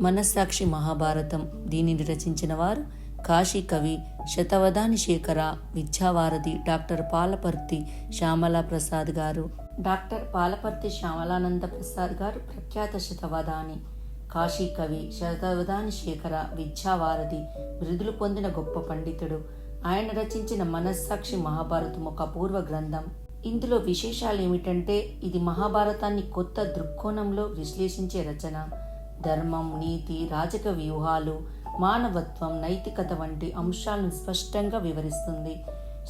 మనస్సాక్షి మహాభారతం. దీనిని రచించిన వారు కాశీ కవి శతవధాని శేఖర విద్యావారధి డాక్టర్ పాలపర్తి శ్యామలా ప్రసాద్ గారు. డాక్టర్ పాలపర్తి శ్యామలానంద ప్రసాద్ గారు ప్రఖ్యాత శతవధాని. కాశీ కవి శతవధాని శేఖర విద్యావారధి బిరుదులు పొందిన గొప్ప పండితుడు. ఆయన రచించిన మనస్సాక్షి మహాభారతం ఒక అపూర్వ గ్రంథం. ఇందులో విశేషాలు ఏమిటంటే ఇది మహాభారతాన్ని కొత్త దృక్కోణంలో విశ్లేషించే రచన. ధర్మం నీతి రాజక వ్యూహాలు మానవత్వం నైతికత వంటి అంశాలను స్పష్టంగా వివరిస్తుంది.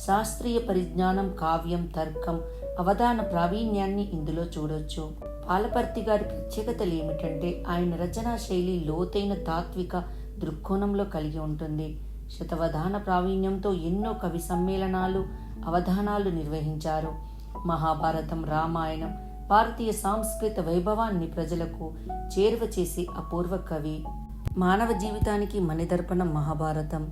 శాస్త్రీయ పరిజ్ఞానం కావ్యం తర్కం అవధాన ప్రావీణ్యాన్ని ఇందులో చూడొచ్చు. పాలపర్తి గారి ప్రత్యేకతలు ఏమిటంటే ఆయన రచనా శైలి లోతైన తాత్విక దృక్కోణంలో కలిగి ఉంటుంది. శతవధాన ప్రావీణ్యంతో ఎన్నో కవి సమ్మేళనాలు అవధానాలు నిర్వహించారు. మహాభారతం రామాయణం భారతీయ సాంస్కృత వైభవాన్ని ప్రజలకు చేరువ చేసి అపూర్వ కవి. మానవ జీవితానికి మణిదర్పణం మహాభారతం.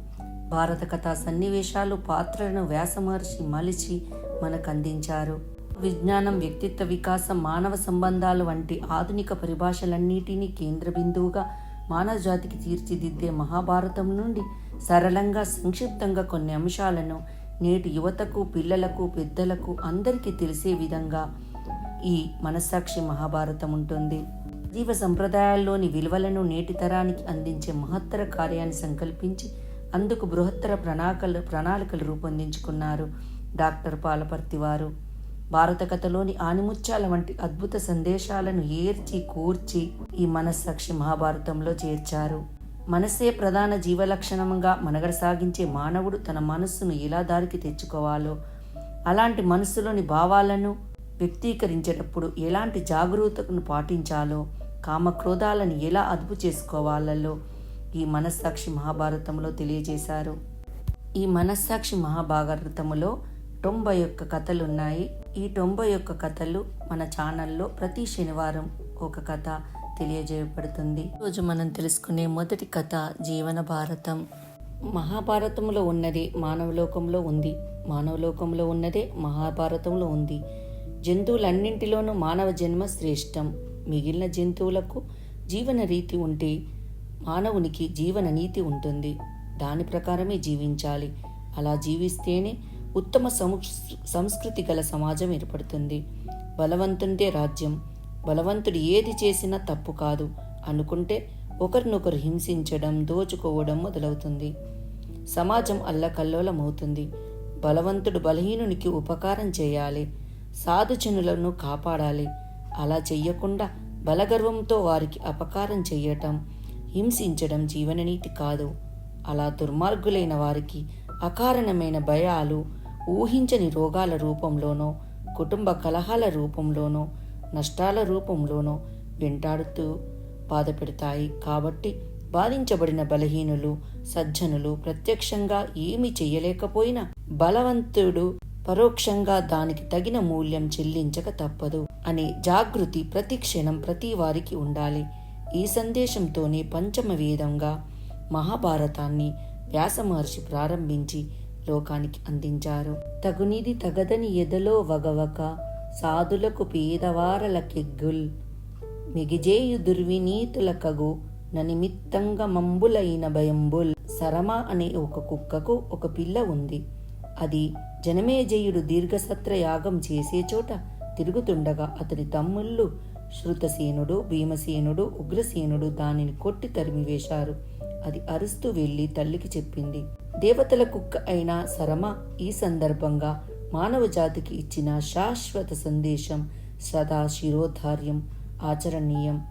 భారత కథా సన్నివేశాలు పాత్రలను వ్యాసమహర్షి మలిచి మనకు అందించారు విజ్ఞానం వ్యక్తిత్వ వికాసం మానవ సంబంధాలు వంటి ఆధునిక పరిభాషలన్నిటినీ కేంద్ర బిందువుగా మానవ జాతికి తీర్చిదిద్దే మహాభారతం నుండి సరళంగా సంక్షిప్తంగా కొన్ని అంశాలను నేటి యువతకు పిల్లలకు పెద్దలకు అందరికీ తెలిసే విధంగా ఈ మనస్సాక్షి మహాభారతం ఉంటుంది. జీవ సంప్రదాయాల్లోని విలువలను నేటి తరానికి అందించే మహత్తర కార్యాన్ని సంకల్పించి అందుకు బృహత్తర ప్రణాళికలు ప్రణాళికలు రూపొందించుకున్నారు డాక్టర్ పాలపర్తి వారు. భారత కథలోని ఆనిముత్యాల వంటి అద్భుత సందేశాలను ఏర్చి కూర్చి ఈ మనస్సాక్షి మహాభారతంలో చేర్చారు. మనస్సే ప్రధాన జీవలక్షణంగా మనగడ సాగించే మానవుడు తన మనస్సును ఎలా దారికి తెచ్చుకోవాలో అలాంటి మనస్సులోని భావాలను వ్యక్తీకరించేటప్పుడు ఎలాంటి జాగరూకతను పాటించాలో కామక్రోధాలను ఎలా అదుపు చేసుకోవాలలో ఈ మనస్సాక్షి మహాభారతంలో తెలియజేశారు. ఈ మనస్సాక్షి మహాభారతములో తొంభై ఒక్క కథలు ఉన్నాయి ఈ తొంభై ఒక్క కథలు మన ఛానల్లో ప్రతి శనివారం ఒక కథ తెలియజేయబడుతుంది. రోజు మనం తెలుసుకునే మొదటి కథ జీవన భారతం. మహాభారతంలో ఉన్నదే మానవలోకంలో ఉంది. మానవలోకంలో ఉన్నదే మహాభారతంలో ఉంది. జంతువులన్నింటిలోనూ మానవ జన్మ శ్రేష్టం. మిగిలిన జంతువులకు జీవన రీతి ఉంటే మానవునికి జీవన నీతి ఉంటుంది. దాని ప్రకారమే జీవించాలి. అలా జీవిస్తేనే ఉత్తమ సంస్కృతి గల సమాజం ఏర్పడుతుంది. బలవంతుంటే రాజ్యం బలవంతుడు ఏది చేసినా తప్పు కాదు అనుకుంటే ఒకరినొకరు హింసించడం దోచుకోవడం మొదలవుతుంది. సమాజం అల్లకల్లోలమవుతుంది. బలవంతుడు బలహీనునికి ఉపకారం చేయాలి. సాధుజనులను కాపాడాలి. అలా చెయ్యకుండా బలగర్వంతో వారికి అపకారం చెయ్యటం హింసించడం జీవననీతి కాదు. అలా దుర్మార్గులైన వారికి అకారణమైన భయాలు ఊహించని రోగాల రూపంలోనో కుటుంబ కలహాల రూపంలోనో నష్టాల రూపంలోనో వెంటాడుతూ బాధపెడతాయి. కాబట్టి బాధించబడిన బలహీనులు సజ్జనులు ప్రత్యక్షంగా ఏమి చెయ్యలేకపోయినా బలవంతుడు పరోక్షంగా దానికి తగిన మూల్యం చెల్లించక తప్పదు అనే జాగృతి ప్రతి క్షణం ప్రతి వారికి ఉండాలి. ఈ సందేశంతోనే పంచమ వేదంగా మహాభారతాన్ని వ్యాసమహర్షి ప్రారంభించి లోకానికి అందించారు. తగునిది తగదని ఎదలో వగవక సాధులకు పేదవారల కెగ్గుల్ మిగిజేయు దుర్వినీతుల కగు ననిమిత్తంగా మంబులైన భయంబుల్ సరమ అనే ఒక కుక్కకు ఒక పిల్ల ఉంది. అది జనమేజయుడు దీర్ఘసత్ర యాగం చేసే చోట తిరుగుతుండగా అతని తమ్ముళ్ళు శృతసేనుడు భీమసేనుడు ఉగ్రసేనుడు దానిని కొట్టి తరిమివేశారు అది అరుస్తూ వెళ్ళి తల్లికి చెప్పింది దేవతల కుక్క అయిన సరమ ఈ సందర్భంగా మానవ జాతికి ఇచ్చిన శాశ్వత సందేశం సదా శిరోధార్యం ఆచరణీయం.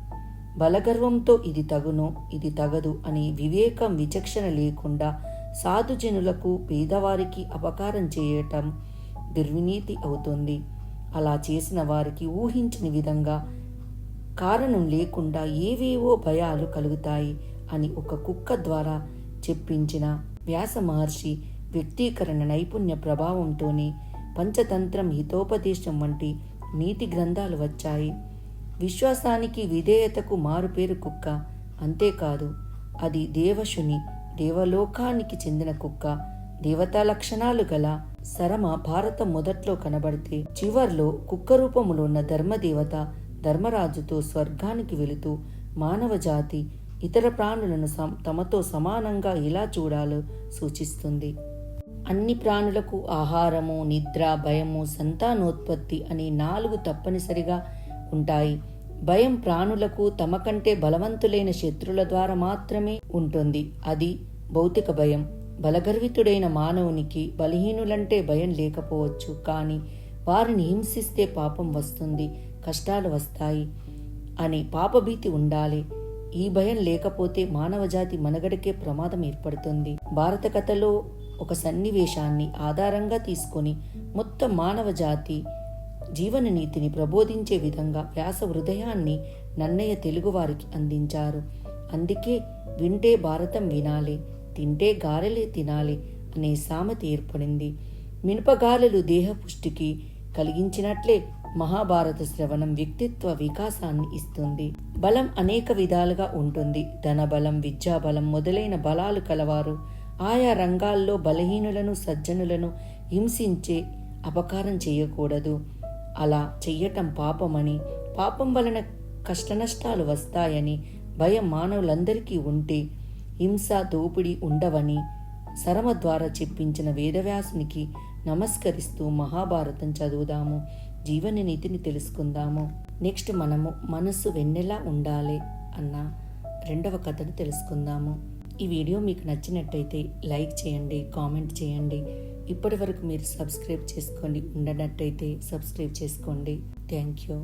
బలగర్వంతో ఇది తగును ఇది తగదు అని వివేకం విచక్షణ లేకుండా సాధుజనులకు పేదవారికి అపకారం చేయటం దుర్వినీతి అవుతుంది. అలా చేసిన వారికి ఊహించని విధంగా కారణం లేకుండా ఏవేవో భయాలు కలుగుతాయి అని ఒక కుక్క ద్వారా చెప్పించిన వ్యాస మహర్షి వ్యక్తీకరణ నైపుణ్య ప్రభావంతోనే పంచతంత్రం హితోపదేశం వంటి నీతి గ్రంథాలు వచ్చాయి. విశ్వాసానికి విధేయతకు మారుపేరు కుక్క అంతేకాదు అది దేవశుని దేవలోకానికి చెందిన కుక్క దేవతా లక్షణాలు గల శరమ భారత మొదట్లో కనబడితే చివర్లో కుక్క రూపములో ఉన్న ధర్మదేవత ధర్మరాజుతో స్వర్గానికి వెళుతూ మానవ జాతి ఇతర ప్రాణులను తమతో సమానంగా ఎలా చూడాలో సూచిస్తుంది. అన్ని ప్రాణులకు ఆహారము నిద్ర భయము సంతానోత్పత్తి అనే నాలుగు తప్పనిసరిగా ఉంటాయి. భయం ప్రాణులకు తమ కంటే బలవంతులైన శత్రుల ద్వారా మాత్రమే ఉంటుంది. అది భౌతిక భయం. బలగర్వితుడైన మానవునికి బలహీనులంటే భయం లేకపోవచ్చు. కానీ వారిని హింసిస్తే పాపం వస్తుంది. కష్టాలు వస్తాయి అని పాపభీతి ఉండాలి. ఈ భయం లేకపోతే మానవజాతి మనగడకే ప్రమాదం ఏర్పడుతుంది. భారత కథలో ఒక సన్నివేశాన్ని ఆధారంగా తీసుకొని మొత్తం మానవ జాతి జీవన నీతిని ప్రబోధించే విధంగా వ్యాస హృదయాన్ని నన్నయ్య తెలుగువారికి అందించారు. అందుకే వింటే భారతం వినాలి తింటే గారెలే తినాలి అనే సామెత ఏర్పడింది. మినపగాలెలు దేహపుష్టికి కలిగించినట్లే మహాభారత శ్రవణం వ్యక్తిత్వ వికాసాన్ని ఇస్తుంది. బలం అనేక విధాలుగా ఉంటుంది. ధనబలం విద్యాబలం మొదలైన బలాలు కలవారు. ఆయా రంగాల్లో బలహీనులను సజ్జనులను హింసించే అపకారం చేయకూడదు. అలా చెయ్యటం పాపమని పాపం వలన కష్టనష్టాలు వస్తాయని భయం మానవులందరికీ ఉంటే హింస దోపిడీ ఉండవని శరమ ద్వారా చెప్పించిన వేదవ్యాసునికి నమస్కరిస్తూ మహాభారతం చదువుదాము. జీవన నీతిని తెలుసుకుందాము. నెక్స్ట్ మనము మనసు వెన్నెలా ఉండాలి అన్న రెండవ కథను తెలుసుకుందాము. ఈ వీడియో మీకు నచ్చినట్టయితే లైక్ చేయండి కామెంట్ చేయండి. ఇప్పటి వరకు మీరు సబ్స్క్రైబ్ చేసుకోండి ఉండనట్టయితే సబ్స్క్రైబ్ చేసుకోండి. Thank you.